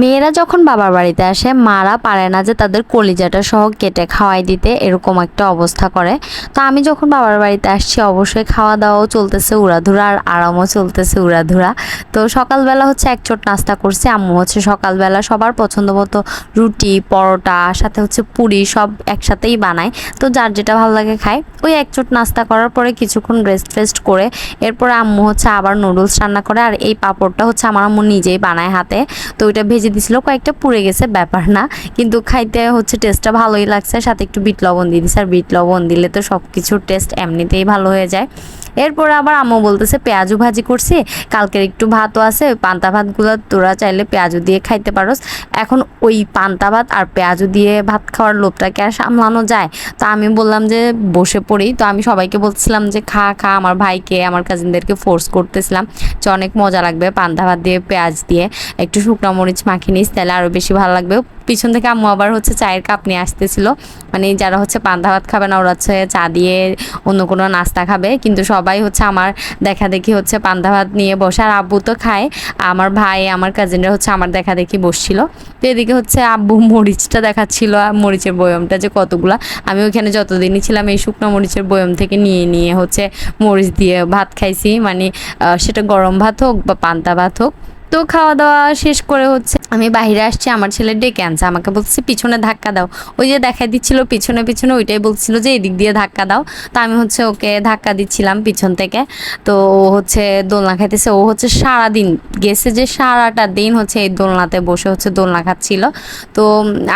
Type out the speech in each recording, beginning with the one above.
মেয়েরা যখন বাবার বাড়িতে আসে, মারা পারে না যে তাদের কলিজাটা সহ কেটে খাওয়াই দিতে এরকম একটা অবস্থা করে। তো আমি যখন বাবার বাড়িতে আসছি, অবশ্যই খাওয়া দাওয়াও চলতেছে, উড়াধুরা আর আরামও চলতেছে উড়াধুরা। তো সকালবেলা হচ্ছে এক চোট নাস্তা করছে, আম্মু হচ্ছে সকালবেলা সবার পছন্দ মতো রুটি, পরোটা সাথে হচ্ছে পুরি সব একসাথেই বানায়। তো যার যেটা ভালো লাগে খায়। ওই এক চোট নাস্তা করার পরে কিছুক্ষণ রেস্ট ফেস্ট করে, এরপরে আম্মু হচ্ছে আবার নুডলস রান্না করে, আর এই পাঁপড়টা হচ্ছে আমার আম্মু নিজেই বানায় হাতে। তো ওইটা ভেজে দিছিল কয়েকটা পুড়ে গেছে, ব্যাপার না। কিন্তু খাইতে হচ্ছে টেস্টটা ভালোই লাগছে সাথে একটু বিট লবণ দিয়ে দিছে। আর বিট লবণ দিলে তো সব কিছুর টেস্ট এমনিতেই ভালো হয়ে যায়। এরপর আবার আম্মু বলতেছে, পেঁয়াজু ভাজি করছি, কালকের একটু ভাতও আছে, ওই পান্তা ভাতগুলো তোরা চাইলে পেঁয়াজু দিয়ে খাইতে পারোস। এখন ওই পান্তা ভাত আর পেঁয়াজু দিয়ে ভাত খাওয়ার লোভটাকে আর সামলানো যায়। তো আমি বললাম যে, বসে পড়ি। তো আমি সবাইকে বলছিলাম যে, খা খা, আমার ভাইকে, আমার কাজিনদেরকে ফোর্স করতেছিলাম যে, অনেক মজা লাগবে পান্তা ভাত দিয়ে, পেঁয়াজ দিয়ে, একটু শুকনো মরিচ মাখিয়ে নিস, তাহলে আরও বেশি ভালো লাগবে। পিছন থেকে আম্মু আবার হচ্ছে চায়ের কাপ নিয়ে আসতেছিল। মানে যারা হচ্ছে পান্তা ভাত খাবে না, ওরা হচ্ছে চা দিয়ে অন্য কোনো নাস্তা খাবে। কিন্তু সবাই হচ্ছে আমার দেখা দেখি হচ্ছে পান্তা ভাত নিয়ে বসে। আর আব্বু তো খায়। আমার ভাই, আমার কাজিনরা হচ্ছে আমার দেখা দেখি বসছিল। তো এদিকে হচ্ছে আব্বু মরিচটা দেখাচ্ছিল, আর মরিচের বয়মটা যে কতগুলা। আমি ওইখানে যতদিনই ছিলাম এই শুকনো মরিচের বয়ম থেকে নিয়ে নিয়ে হচ্ছে মরিচ দিয়ে ভাত খাইছি। মানে সেটা গরম ভাত হোক বা পান্তা ভাত হোক। তো খাওয়া দাওয়া শেষ করে হচ্ছে আমি বাইরে আসছি, আমার ছেলে ডেকে আনছে, আমাকে বলছে পিছনে ধাক্কা দাও। ওই যে দেখা দিচ্ছিল পিছনে পিছনে ওইটাই বলছিল যে, এদিক দিয়ে ধাক্কা দাও। তো আমি হচ্ছে ওকে ধাক্কা দিচ্ছিলাম পিছন থেকে। তো ও হচ্ছে দোলনা খাইতেছে। ও হচ্ছে সারা দিন গেছে যে, সারাটা দিন হচ্ছে এই দোলনাতে বসে হচ্ছে দোলনা খাচ্ছিল। তো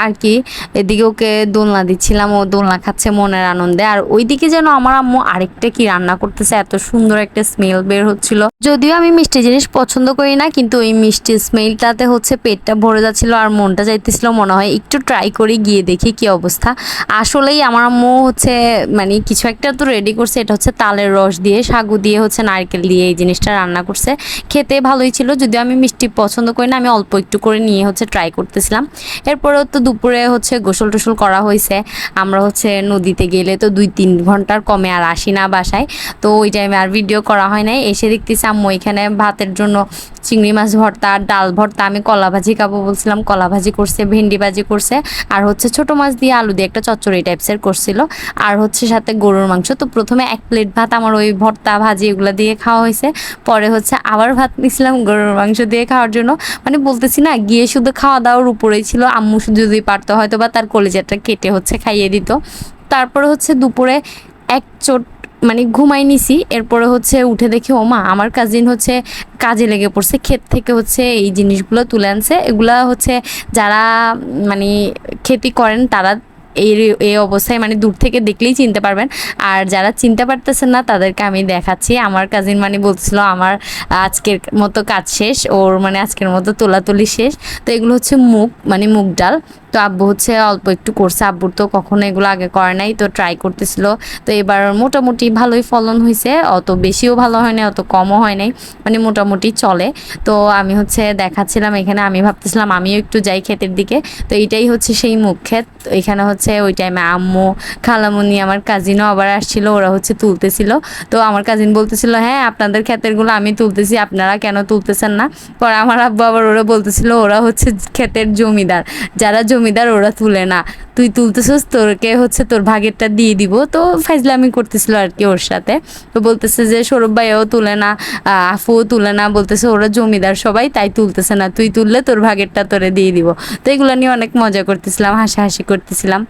আর কি, এদিকে ওকে দোলনা দিচ্ছিলাম, ও দোলনা খাচ্ছে মনের আনন্দে। আর ওইদিকে যেন আমার আম্মু আরেকটা কি রান্না করতেছে, এত সুন্দর একটা স্মেল বের হচ্ছিল। যদিও আমি মিষ্টি জিনিস পছন্দ করি না, কিন্তু ওই মিষ্টি স্মেলটাতে হচ্ছে পেটটা ভরে যাচ্ছিল আর মনটা চাইতেছিল, মনে হয় একটু ট্রাই করে গিয়ে দেখি কি অবস্থা। আসলেই আমার আম্মু হচ্ছে মানে কিছু একটা তো রেডি করছে, এটা হচ্ছে তালের রস দিয়ে, সাগু দিয়ে হচ্ছে নারকেল দিয়ে এই জিনিসটা রান্না করছে। খেতে ভালোই ছিল, যদিও আমি মিষ্টি পছন্দ করি না, আমি অল্প একটু করে নিয়ে হচ্ছে ট্রাই করতেছিলাম। এরপরেও তো দুপুরে হচ্ছে গোসল টোসল করা হয়েছে। আমরা হচ্ছে নদীতে গেলে তো দুই তিন ঘণ্টার কমে আর আসি না বাসায়। তো ওই টাইমে আর ভিডিও করা হয় নাই। এসে দেখতেছি আম্মু এখানে ভাতের জন্য চিংড়ি মাছ ভর্তা, ডাল ভর্তা, আমি কলা ভাজি খাব বলছিলাম কলা ভাজি করছে ভেন্ডি ভাজি করছে, আর হচ্ছে ছোট মাছ দিয়ে আলু দিয়ে একটা চচ্চড়ি টাইপসের করছিল আর হচ্ছে সাথে গরুর মাংস, তো প্রথমে এক প্লেট ভাত আমার ওই ভর্তা, ভাজি এগুলো দিয়ে খাওয়া হয়েছে। পরে হচ্ছে আবার ভাত নিয়েছিলাম গরুর মাংস দিয়ে খাওয়ার জন্য। মানে বলতেছি না, গিয়ে শুধু খাওয়া দাওয়ার উপরেই ছিল, আম্মু শুধু যদি পারতো হয়তো বা তার কলেজাটা কেটে হচ্ছে খাইয়ে দিত। তারপরে হচ্ছে দুপুরে এক চোট মানে ঘুমাই নিছি, এরপরে হচ্ছে উঠে দেখি মা, আমার কাজিন হচ্ছে কাজে লেগে পড়ছে, ক্ষেত থেকে হচ্ছে এই জিনিসগুলো তুলে আনছে। এগুলা হচ্ছে যারা মানে খেতি করেন, তারা এই এই অবস্থায় মানে দূর থেকে দেখলেই চিনতে পারবেন। আর যারা চিনতে পারতেছেন না, তাদেরকে আমি দেখাচ্ছি। আমার কাজিন মানে বলছিল, আমার আজকের মতো কাজ শেষ, ওর মানে আজকের মতো তোলাতুলি শেষ। তো এগুলো হচ্ছে মুগ মানে মুগ ডাল। তো আব্বু হচ্ছে অল্প একটু করছে। আব্বুর তো কখনো এগুলো আগে করে নাই, তো ট্রাই করতেছিল। তো এবার মোটামুটি ভালোই ফলন হয়েছে। অত বেশিও ভালো হয় নাই, অত কমও হয় নাই মানে মোটামুটি চলে। তো আমি হচ্ছে দেখাচ্ছিলাম এখানে। আমি ভাবতেছিলাম, আমিও একটু যাই ক্ষেতের দিকে। তো এইটাই হচ্ছে সেই মুখ ক্ষেত। এখানে হচ্ছে ওই টাইমে আম্মু খালামুনি আমার কাজিনও আবার আসছিল, ওরা হচ্ছে তুলতেছিল। তো আমার কাজিন বলতেছিল হ্যাঁ আপনাদের ক্ষেতেরগুলো আমি তুলতেছি, আপনারা কেন তুলতেছেন না? পরে আমার আব্বু আবার ওরা বলতেছিল, ওরা হচ্ছে ক্ষেতের জমিদার, যারা জমিদার ওরা তুলে না। তুই তুলতেছিস, তোরকে হচ্ছে তোর ভাগেরটা দিয়ে দিব। তো ফাইজলামি করতেছিল আর কি ওর সাথে। তো বলতেছে যে, সৌরভ ভাইও তুলে না আফুও তুলে না। বলতেছে, ওরা জমিদার সবাই, তাই তুলতেছে না। তুই তুললে তোর ভাগেরটা তোরে দিয়ে দিব। তো এগুলো নিয়ে অনেক মজা করতেছিলাম, হাসাহাসি করতেছিলাম।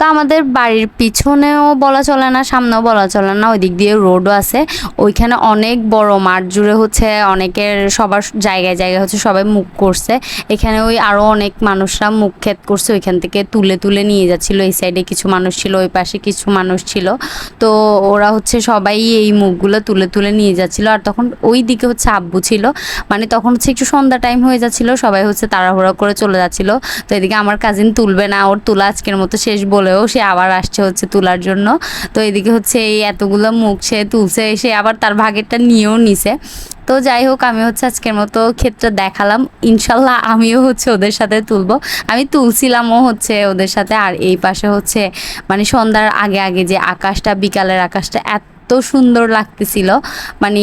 তো আমাদের বাড়ির পিছনেও বলা চলে না, সামনেও বলা চলে না ওই দিক দিয়ে রোডও আছে। ওইখানে অনেক বড় মাঠ জুড়ে হচ্ছে অনেকের সবার জায়গায় জায়গায় হচ্ছে সবাই মুখ করছে। এখানে ওই আরও অনেক মানুষরা মুখ ক্ষেত করছে, ওইখান থেকে তুলে তুলে নিয়ে যাচ্ছিল। এই সাইডে কিছু মানুষ ছিল, ওই পাশে কিছু মানুষ ছিল। তো ওরা হচ্ছে সবাই এই মুখগুলো তুলে তুলে নিয়ে যাচ্ছিল। আর তখন ওই দিকে হচ্ছে আব্বু ছিল। মানে তখন হচ্ছে একটু সন্ধ্যা টাইম হয়ে যাচ্ছিল, সবাই হচ্ছে তাড়াহুড়া করে চলে যাচ্ছিল। তো এদিকে আমার কাজিন তুলবে না, ওর তোলা আজকের মতো শেষ বলেও সে আবার আসছে হচ্ছে তোলার জন্য। তো এদিকে হচ্ছে এই এতগুলো মুখ সে তুলছে, সে আবার তার ভাগেরটা নিয়েও নিছে। তো যাই হোক, আমি হচ্ছে আজকের মতো ক্ষেত্রে দেখালাম। ইনশাল্লাহ আমিও হচ্ছে ওদের সাথে তুলবো। আমি তুলছিলামও হচ্ছে ওদের সাথে। আর এই পাশে হচ্ছে মানে সন্ধ্যার আগে আগে যে আকাশটা, বিকালের আকাশটা এত এত সুন্দর লাগতেছিল। মানে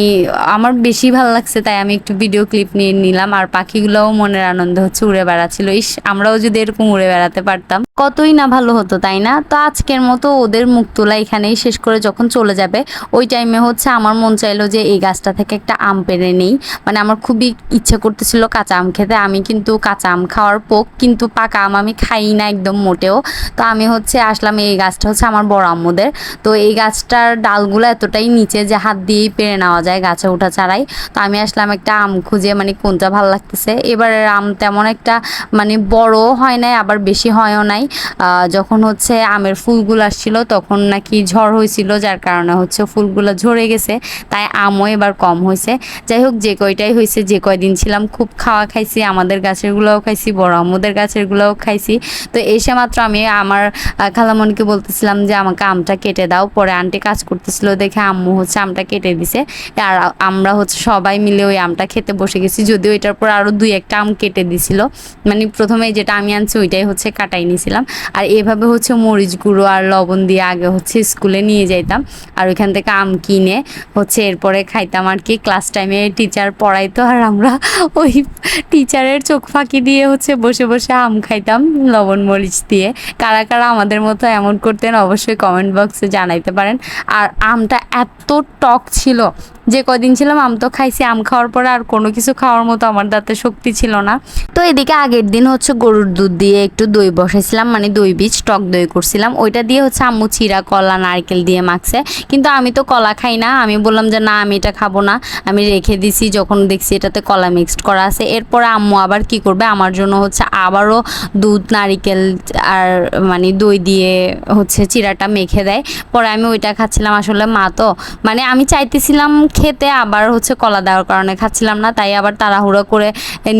আমার বেশি ভালো লাগছে, তাই আমি একটু ভিডিও ক্লিপ নিয়ে নিলাম। আর পাখিগুলোও মনের আনন্দ হচ্ছে উড়ে বেড়াচ্ছিল। ইস, আমরাও যদি এরকম উড়ে বেড়াতে পারতাম। কতই না ভালো হতো, তাই না? তো আজকের মতো ওদের মুখ তোলা এখানেই শেষ করে যখন চলে যাবে, ওই টাইমে হচ্ছে আমার মন চাইলো যে এই গাছটা থেকে একটা আম পেড়ে নেই। মানে আমার খুবই ইচ্ছে করতেছিল কাঁচা আম খেতে, আমি কিন্তু কাঁচা আম খাওয়ার পোক, কিন্তু পাকা আম আমি খাই না একদম মোটেও। তো আমি হচ্ছে আসলাম এই গাছটা হচ্ছে আমার বড় আম্মুদের। তো এই গাছটার ডালগুলো এতটাই নিচে যে হাত দিয়েই পেরে নেওয়া যায় গাছে ওঠা ছাড়াই। তো আমি আসলাম একটা আম খুঁজে মানে কোনটা ভালো লাগতেছে। এবারের আম তেমন একটা মানে বড় হয় নাই, আবার বেশি হয়ও নাই। আহ, যখন হচ্ছে আমের ফুলগুলো আসছিল তখন নাকি ঝড় হয়েছিল যার কারণে হচ্ছে ফুলগুলো ঝরে গেছে। তাই আমও এবার কম হয়েছে। যাই হোক যে কয়টাই হয়েছে যে কয়দিন ছিলাম খুব খাওয়া খাইছি আমাদের গাছেরগুলোও খাইছি বড় আম্মুদের গাছেরগুলোও খাইছি। তো এসে মাত্র আমি আমার খালামণিকে বলতেছিলাম যে আমাকে আমটা কেটে দাও। পরে আন্টি কাজ করতেছিল দেখে আম্মু হচ্ছে আমটা কেটে দিছে। আর আমরা হচ্ছে সবাই মিলে ওই আমটা খেতে বসে গেছি যদিও এটার পর আরও দুই একটা আম কেটে দিছিল। মানে প্রথমে যেটা আমি আনছি ওইটাই হচ্ছে কাটাই নিয়েছিলাম আর এভাবে হচ্ছে মরিচ গুঁড়ো আর লবণ দিয়ে আগে হচ্ছে স্কুলে নিয়ে যাইতাম। আর ওইখান থেকে আম কিনে হচ্ছে এরপরে খাইতাম। আর কি ক্লাস টাইমে টিচার পড়াইতো আর আমরা ওই টিচারের চোখ ফাঁকি দিয়ে হচ্ছে বসে বসে আম খাইতাম, লবণ, মরিচ দিয়ে। কারা কারা আমাদের মতো এমন করতেন অবশ্যই কমেন্ট বক্সে জানাইতে পারেন। আর আমটা এত টক ছিল যে কদিন ছিলাম আম তো খাইছি, আম খাওয়ার পরে আর কোনো কিছু খাওয়ার মতো আমার দাঁতে শক্তি ছিল না। তো এদিকে আগের দিন হচ্ছে গরুর দুধ দিয়ে একটু দই বসাইছিলাম মানে দই বীজ, টক দই করছিলাম। ওইটা দিয়ে হচ্ছে আম্মু চিরা, কলা, নারকেল দিয়ে মাখছে। কিন্তু আমি তো কলা খাই না। আমি বললাম যে, না, আমি এটা খাব না। আমি রেখে দিছি, যখন দেখছি এটাতে কলা মিক্সড করা আছে। এরপরে আম্মু আবার কি করবে? আমার জন্য হচ্ছে আবারও দুধ, নারিকেল আর মানে দই দিয়ে হচ্ছে চিরাটা মেখে দেয়। পরে আমি ওইটা খাচ্ছিলাম আসলে মা তো। মানে আমি চাইতেছিলাম খেতে, আবার হচ্ছে কলা দেওয়ার কারণে খাচ্ছিলাম না। তাই আবার তাড়াহুড়ো করে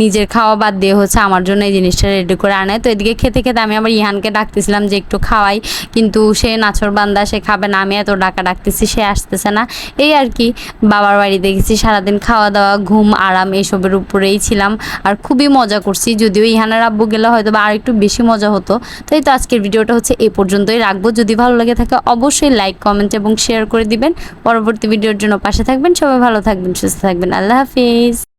নিজের খাওয়া বাদ দিয়ে হচ্ছে আমার জন্য এই জিনিসটা রেডি করে আনে। তো এদিকে খেতে খেতে আমি আবার ইহানকে ডাকতেছিলাম যে একটু খাওয়াই, কিন্তু সে নাচর বান্দা, সে খাবে না, আমি এত ডাকা ডাকতেছি, সে আসতেছে না। এই আর কি, বাবার বাড়িতে গেছি সারাদিন খাওয়া দাওয়া, ঘুম, আরাম এইসবের উপরেই ছিলাম। আর খুবই মজা করছি, যদিও ইহানের আব্বু গেলে হয়তো বা আর একটু বেশি মজা হতো। তাই তো আজকের ভিডিওটা হচ্ছে এই পর্যন্তই রাখব। যদি ভালো লাগে থাকে, অবশ্যই লাইক কমেন্ট এবং শেয়ার করে দিবেন। পরবর্তী ভিডিওর জন্য পাশে থাকবেন। সবাই ভালো থাকবেন, সুস্থ থাকবেন। আল্লাহ হাফিজ।